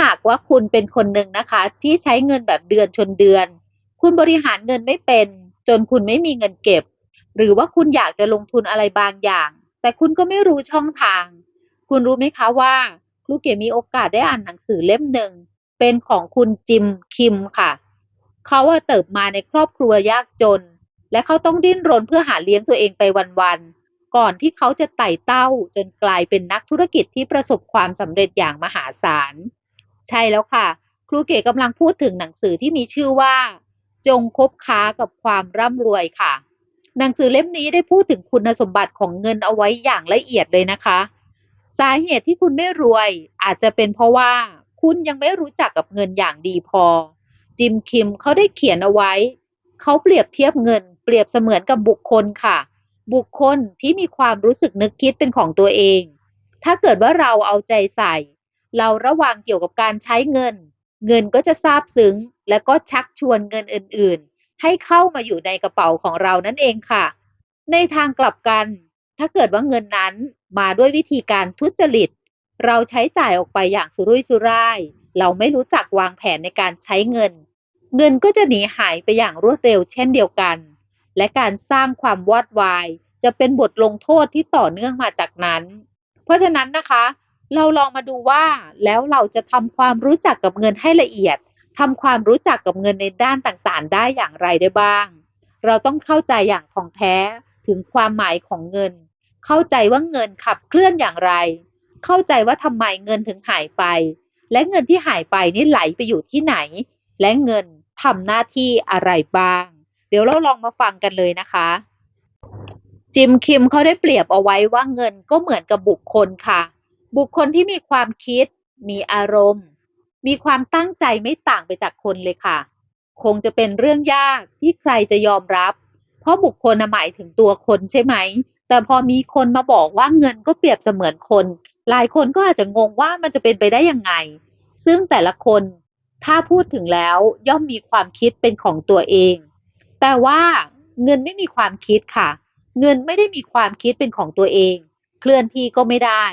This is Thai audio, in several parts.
หากว่าคุณเป็นคนหนึ่งนะคะ ที่ใช้เงินแบบเดือนชนเดือน คุณบริหารเงินไม่เป็น จนคุณไม่มีเงินเก็บ หรือว่าคุณอยากจะลงทุนอะไรบางอย่าง แต่คุณก็ไม่รู้ช่องทาง คุณรู้ไหมคะว่าครูเก๋มีโอกาสได้อ่านหนังสือเล่มหนึ่งเป็นของคุณจิมคิมค่ะ เขาว่าเติบมาในครอบครัวยากจน และเขาต้องดิ้นรนเพื่อหาเลี้ยงตัวเองไปวันๆ ก่อนที่เขาจะไต่เต้าจนกลายเป็นนักธุรกิจที่ประสบความสำเร็จอย่างมหาศาล ใช่แล้วค่ะ ครูเก๋กำลังพูดถึงหนังสือที่มีชื่อว่า จงคบค้ากับความร่ำรวยค่ะ หนังสือเล่มนี้ได้พูดถึงคุณสมบัติของเงินเอาไว้อย่างละเอียดเลยนะคะ สาเหตุที่คุณไม่รวยอาจจะเป็นเพราะว่าคุณยังไม่รู้จักกับเงินอย่างดีพอ จิมคิมเขาได้เขียนเอาไว้ เขาเปรียบเทียบเงิน เปรียบเสมือนกับบุคคลค่ะ บุคคลที่มีความรู้สึกนึกคิดเป็นของตัวเอง ถ้าเกิดว่าเราเอาใจใส่ เราระวังเกี่ยวกับการใช้เงิน เงินก็จะซาบซึ้ง และก็ชักชวนเงินอื่นๆ ให้เข้ามาอยู่ในกระเป๋าของเรานั่นเองค่ะ ในทางกลับกัน ถ้าเกิดว่าเงินนั้นมาด้วยวิธีการทุจริต เราใช้จ่ายออกไปอย่างสุรุ่ยสุร่าย เราไม่รู้จักวางแผนในการใช้เงิน เงินก็จะหนีหายไปอย่างรวดเร็วเช่นเดียวกัน และการสร้างความวอดวาย จะเป็นบทลงโทษที่ต่อเนื่องมาจากนั้น เพราะฉะนั้นนะคะ เราลองมาดูว่า แล้วเราจะทำความรู้จักกับเงินให้ละเอียดทำความรู้จักกับเงินในด้านต่างๆ ได้อย่างไรได้บ้าง เราต้องเข้าใจอย่างท่องแท้ถึงความหมายของเงิน เข้าใจว่าเงินขับเคลื่อนอย่างไร เข้าใจว่าทำไมเงินถึงหายไป และเงินที่หายไปนี่ไหลไปอยู่ที่ไหน และเงินทำหน้าที่อะไรบ้าง เดี๋ยวเราลองมาฟังกันเลยนะคะ จิมคิมเขาได้เปรียบเอาไว้ว่าเงินก็เหมือนกับบุคคลค่ะ บุคคลที่มีความคิด มีอารมณ์ มีความตั้งใจไม่ต่างไปจากคนเลยค่ะ คงจะเป็นเรื่องยากที่ใครจะยอมรับ เพราะบุคคลหมายถึงตัวคนใช่ไหม แต่พอมีคนมาบอกว่าเงินก็เปรียบเสมือนคน หลายคนก็อาจจะงงว่ามันจะเป็นไปได้ยังไง ซึ่งแต่ละคนถ้าพูดถึงแล้วย่อมมีความคิดเป็นของตัวเอง แต่ว่าเงินไม่มีความคิดค่ะ เงินไม่ได้มีความคิดเป็นของตัวเอง เคลื่อนที่ก็ไม่ได้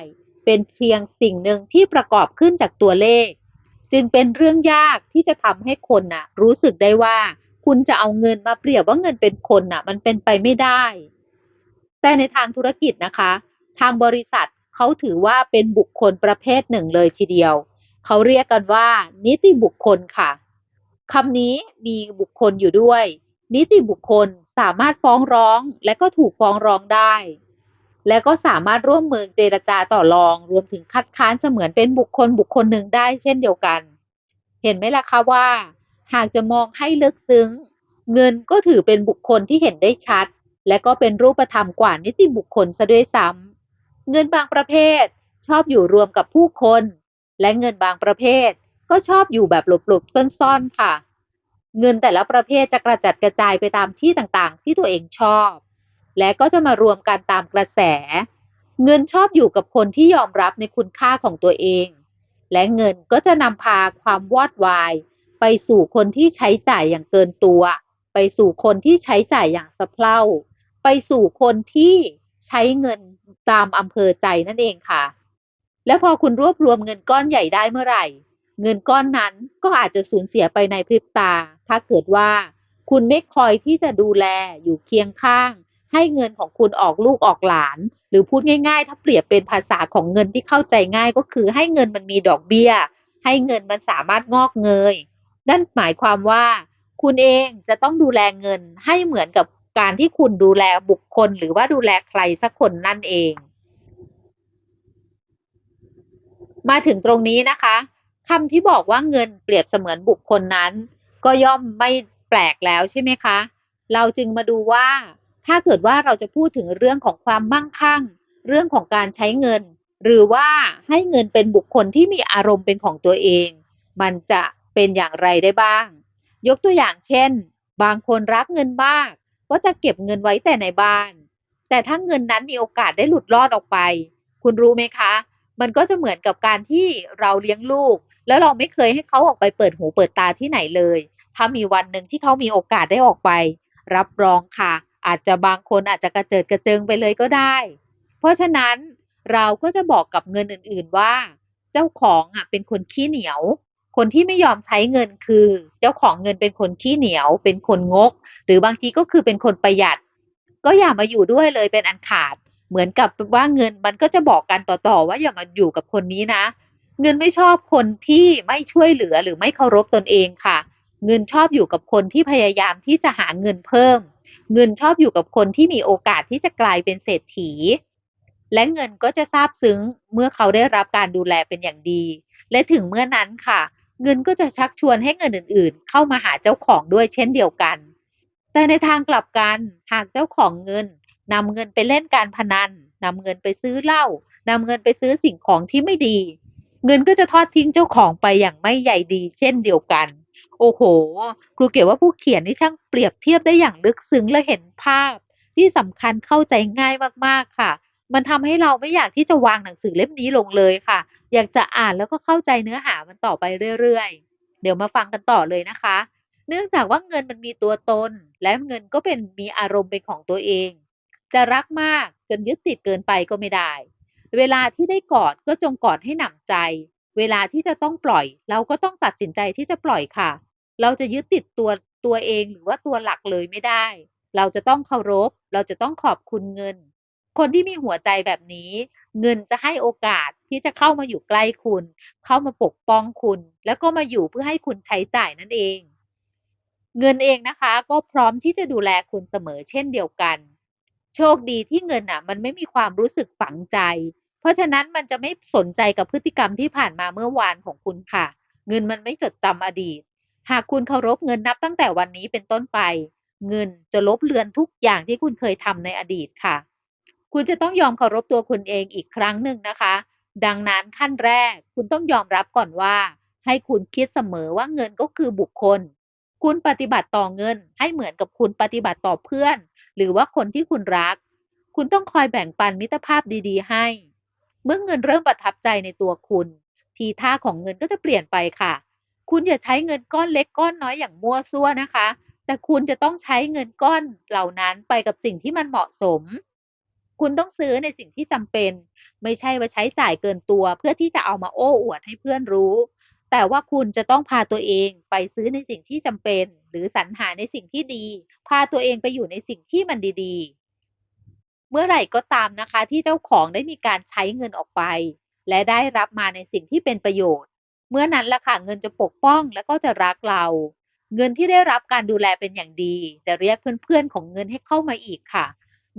เป็นเพียงสิ่งหนึ่งที่ประกอบขึ้นจากตัวเลข จึงเป็นเรื่องยากที่จะทำให้คนน่ะ รู้สึกได้ว่า คุณจะเอาเงินมาเปรียบว่าเงินเป็นคนน่ะ มันเป็นไปไม่ได้ แต่ในทางธุรกิจนะคะ ทางบริษัทเขาถือว่าเป็นบุคคลประเภทหนึ่งเลยทีเดียว เขาเรียกกันว่า นิติบุคคลค่ะคำนี้มีบุคคลอยู่ด้วย นิติบุคคลสามารถฟ้องร้องและก็ถูกฟ้องร้องได้ และก็สามารถร่วมมือเจรจาต่อรอง รวมถึงคัดค้านเสมือนเป็นบุคคลบุคคลหนึ่งได้เช่นเดียวกัน เห็นไหมล่ะคะว่า หากจะมองให้ลึกซึ้ง เงินก็ถือเป็นบุคคลที่เห็นได้ชัด และก็เป็นรูปธรรมกว่านิติบุคคลซะด้วยซ้ำเงินบางประเภท ชอบอยู่รวมกับผู้คน และเงินบางประเภท ก็ชอบอยู่แบบหลบๆซ่อนๆค่ะ เงินแต่ละประเภทจะกระจัดกระจายไปตามที่ต่างๆ ที่ตัวเองชอบ และก็จะมารวมกันตามกระแส เงินชอบอยู่กับคนที่ยอมรับในคุณค่าของตัวเอง และเงินก็จะนำพาความวอดวาย ไปสู่คนที่ใช้จ่ายอย่างเกินตัว ไปสู่คนที่ใช้จ่ายอย่างสะเพร่าไปสู่คนที่ใช้เงินตามอำเภอใจนั่นเองค่ะ และพอคุณรวบรวมเงินก้อนใหญ่ได้เมื่อไหร่ เงินก้อนนั้นก็อาจจะสูญเสียไปในพริบตา ถ้าเกิดว่า คุณไม่คอยที่จะดูแลอยู่เคียงข้าง ให้เงินของคุณออกลูกออกหลาน หรือพูดง่ายๆ ถ้าเปรียบเป็นภาษาของเงินที่เข้าใจง่ายก็คือให้เงินมันมีดอกเบี้ย ให้เงินมันสามารถงอกเงย นั่นหมายความว่า คุณเองจะต้องดูแลเงินให้เหมือนกับการที่คุณดูแลบุคคล หรือว่าดูแลใครสักคนนั่นเอง มาถึงตรงนี้นะคะคำที่บอกว่าเงินเปรียบเสมือนบุคคลนั้น ก็ย่อมไม่แปลกแล้วใช่ไหมคะ เราจึงมาดูว่า ถ้าเกิดว่าเราจะพูดถึงเรื่องของความมั่งคั่ง เรื่องของการใช้เงิน หรือว่าให้เงินเป็นบุคคลที่มีอารมณ์เป็นของตัวเอง มันจะเป็นอย่างไรได้บ้าง ยกตัวอย่างเช่น บางคนรักเงินมาก ก็จะเก็บเงินไว้แต่ในบ้าน แต่ถ้าเงินนั้นมีโอกาสได้หลุดรอดออกไป คุณรู้ไหมคะ มันก็จะเหมือนกับการที่เราเลี้ยงลูก แล้วเราไม่เคยให้เขาออกไปเปิดหูเปิดตาที่ไหนเลย ถ้ามีวันหนึ่งที่เขามีโอกาสได้ออกไป รับรองค่ะ อาจจะบางคนอาจจะกระเจิดกระเจิงไปเลยก็ได้ เพราะฉะนั้นเราก็จะบอกกับเงินอื่นๆว่า เจ้าของอะเป็นคนขี้เหนียว คนที่ไม่ยอมใช้เงินคือ เจ้าของเงินเป็นคนขี้เหนียว เป็นคนงก หรือบางทีก็คือเป็นคนประหยัด ก็อย่ามาอยู่ด้วยเลยเป็นอันขาด เหมือนกับว่าเงินมันก็จะบอกกันต่อๆว่าอย่ามาอยู่กับคนนี้นะ เงินไม่ชอบคนที่ไม่ช่วยเหลือหรือไม่เคารพตนเองค่ะ เงินชอบอยู่กับคนที่พยายามที่จะหาเงินเพิ่ม เงินชอบอยู่กับคนที่มีโอกาสที่จะกลายเป็นเศรษฐี และเงินก็จะซาบซึ้งเมื่อเขาได้รับการดูแลเป็นอย่างดี และถึงเมื่อนั้นค่ะ เงินก็จะชักชวนให้เงินอื่น ๆ เข้ามาหาเจ้าของด้วยเช่นเดียวกัน แต่ในทางกลับกันหากเจ้าของเงินนำเงินไปเล่นการพนันนำเงินไปซื้อเหล้านำเงินไปซื้อสิ่งของที่ไม่ดี เงินก็จะทอดทิ้งเจ้าของไปอย่างไม่ใยดีเช่นเดียวกัน โอ้โห ครูเก๋ว่าผู้เขียนนี่ช่างเปรียบเทียบได้อย่างลึกซึ้งและเห็นภาพ ที่สำคัญเข้าใจง่ายมากๆค่ะ มันทำให้เราไม่อยากที่จะวางหนังสือเล่มนี้ลงเลยค่ะ อยากจะอ่านแล้วก็เข้าใจเนื้อหามันต่อไปเรื่อยๆ เดี๋ยวมาฟังกันต่อเลยนะคะ เนื่องจากว่าเงินมันมีตัวตน และเงินก็เป็นมีอารมณ์เป็นของตัวเอง จะรักมากจนยึดติดเกินไปก็ไม่ได้ เวลาที่ได้กอดก็จงกอดให้หนำใจ เวลาที่จะต้องปล่อย เราก็ต้องตัดสินใจที่จะปล่อยค่ะ เราจะยึดติดตัวตัวเองหรือว่าตัวหลักเลยไม่ได้ เราจะต้องเคารพ เราจะต้องขอบคุณเงิน คนที่มีหัวใจแบบนี้ เงินจะให้โอกาสที่จะเข้ามาอยู่ใกล้คุณ เข้ามาปกป้องคุณ แล้วก็มาอยู่เพื่อให้คุณใช้จ่ายนั่นเอง เงินเองนะคะ ก็พร้อมที่จะดูแลคุณเสมอเช่นเดียวกัน โชคดีที่เงินอะ มันไม่มีความรู้สึกฝังใจ เพราะฉะนั้นมันจะไม่สนใจกับพฤติกรรมที่ผ่านมาเมื่อวานของคุณค่ะ เงินมันไม่จดจำอดีต หากคุณเคารพเงินนับตั้งแต่วันนี้เป็นต้นไป เงินจะลบเลือนทุกอย่างที่คุณเคยทำในอดีตค่ะ คุณจะต้องยอมเคารพตัวคุณเองอีกครั้งหนึ่งนะคะ ดังนั้นขั้นแรกคุณต้องยอมรับก่อนว่า ให้คุณคิดเสมอว่าเงินก็คือบุคคล คุณปฏิบัติต่อเงินให้เหมือนกับคุณปฏิบัติต่อเพื่อน หรือว่าคนที่คุณรัก คุณต้องคอยแบ่งปันมิตรภาพดีๆ ให้ เมื่อเงินเริ่มประทับใจในตัวคุณ ทีท่าของเงินก็จะเปลี่ยนไปค่ะ คุณอย่าใช้เงินก้อนเล็กก้อนน้อยอย่างมั่วซั่วนะคะ แต่คุณจะต้องใช้เงินก้อนเหล่านั้นไปกับสิ่งที่มันเหมาะสม คุณต้องซื้อในสิ่งที่จำเป็น ไม่ใช่ว่าใช้จ่ายเกินตัว เพื่อที่จะเอามาโอ้อวดให้เพื่อนรู้ แต่ว่าคุณจะต้องพาตัวเองไปซื้อในสิ่งที่จำเป็น หรือสรรหาในสิ่งที่ดี พาตัวเองไปอยู่ในสิ่งที่มันดีๆ เมื่อไหร่ก็ตามนะคะ ที่เจ้าของได้มีการใช้เงินออกไป และได้รับมาในสิ่งที่เป็นประโยชน์ เมื่อนั้นละค่ะเงินจะปกป้องและก็จะรักเรา เงินที่ได้รับการดูแลเป็นอย่างดี จะเรียกเพื่อนๆของเงินให้เข้ามาอีกค่ะ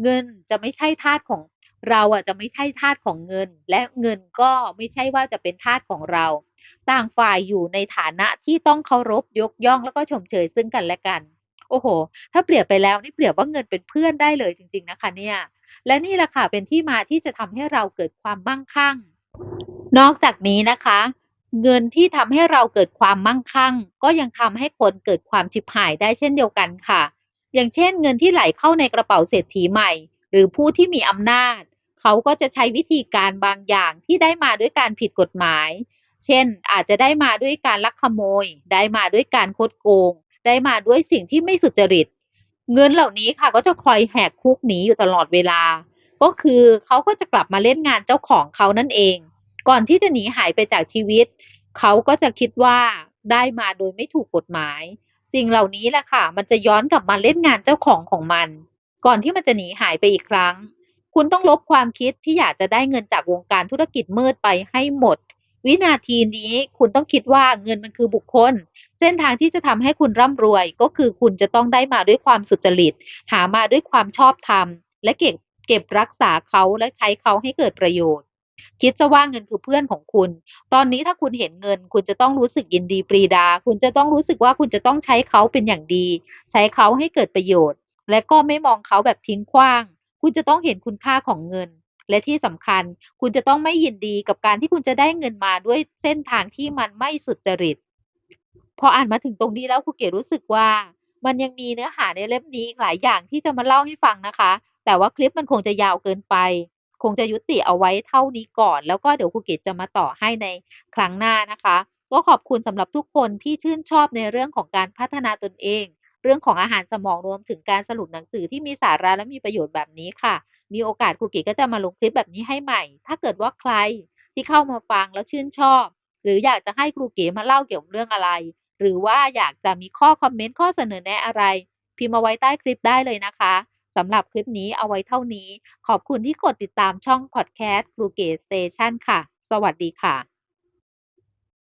เงินจะไม่ใช่ทาสของเราอะจะไม่ใช่ทาสของเงิน และเงินก็ไม่ใช่ว่าจะเป็นทาสของเรา ต่างฝ่ายอยู่ในฐานะที่ต้องเคารพยกย่องแล้วก็ชมเชยซึ่งกันและกัน โอ้โห ถ้าเปรียบไปแล้วนี่เปรียบว่าเงินเป็นเพื่อนได้เลยจริง ๆ นะคะ เนี่ย และนี่แหละค่ะเป็นที่มาที่จะทำให้เราเกิดความมั่งคั่ง นอกจากนี้นะคะ เงินที่ทำให้เราเกิดความมั่งคั่ง ก็ยังทำให้คนเกิดความชิบหายได้เช่นเดียวกันค่ะ อย่างเช่น เงินที่ไหลเข้าในกระเป๋าเศรษฐีใหม่ หรือผู้ที่มีอำนาจ เขาก็จะใช้วิธีการบางอย่างที่ได้มาด้วยการผิดกฎหมาย เช่น อาจจะได้มาด้วยการลักขโมย ได้มาด้วยการคดโกง ได้มาด้วยสิ่งที่ไม่สุจริต เงินเหล่านี้ค่ะก็จะคอยแหกคุกหนีอยู่ตลอดเวลา ก็คือเขาก็จะกลับมาเล่นงานเจ้าของเขานั่นเอง ก่อนที่จะหนีหายไปจากชีวิต เขาก็จะคิดว่าได้มาโดยไม่ถูกกฎหมาย สิ่งเหล่านี้แหละค่ะ มันจะย้อนกลับมาเล่นงานเจ้าของของมัน ก่อนที่มันจะหนีหายไปอีกครั้ง คุณต้องลบความคิดที่อยากจะได้เงินจากวงการธุรกิจมืดไปให้หมด วินาทีนี้คุณต้องคิดว่าเงินมันคือบุคคล เส้นทางที่จะทำให้คุณร่ำรวย ก็คือคุณจะต้องได้มาด้วยความสุจริต หามาด้วยความชอบธรรมและเก็บเก็บรักษาเขาและใช้เขาให้เกิดประโยชน์ คิดจะว่าเงินคือเพื่อนของคุณ ตอนนี้ถ้าคุณเห็นเงิน คุณจะต้องรู้สึกยินดีปรีดา คุณจะต้องรู้สึกว่าคุณจะต้องใช้เขาเป็นอย่างดี ใช้เขาให้เกิดประโยชน์ และก็ไม่มองเขาแบบทิ้งขว้าง คุณจะต้องเห็นคุณค่าของเงิน และที่สำคัญ คุณจะต้องไม่ยินดีกับการที่คุณจะได้เงินมาด้วยเส้นทางที่มันไม่สุจริต พออ่านมาถึงตรงนี้แล้วครูเก๋รู้สึกว่า มันยังมีเนื้อหาในเล่มนี้อีกหลายอย่างที่จะมาเล่าให้ฟังนะคะ แต่ว่าคลิปมันคงจะยาวเกินไป คงจะยุติเอาไว้เท่านี้ก่อน แล้วก็เดี๋ยวครูเก๋จะมาต่อให้ในครั้งหน้านะคะ ก็ขอบคุณสำหรับทุกคนที่ชื่นชอบในเรื่องของการพัฒนาตนเอง เรื่องของอาหารสมองรวมถึงการสรุปหนังสือที่มีสาระและมีประโยชน์แบบนี้ค่ะ มีโอกาสครูเก๋ก็จะมาลงคลิปแบบนี้ให้ใหม่ ถ้าเกิดว่าใครที่เข้ามาฟังแล้วชื่นชอบ หรืออยากจะให้ครูเก๋มาเล่าเกี่ยวกับเรื่องอะไร หรือว่าอยากจะมีข้อคอมเมนต์ข้อเสนอแนะอะไร พิมพ์มาไว้ใต้คลิปได้เลยนะคะ สำหรับคลิปนี้เอาไว้เท่านี้ ขอบคุณที่กดติดตามช่องพอดแคสต์ครูเกตสเตชันค่ะ สวัสดีค่ะ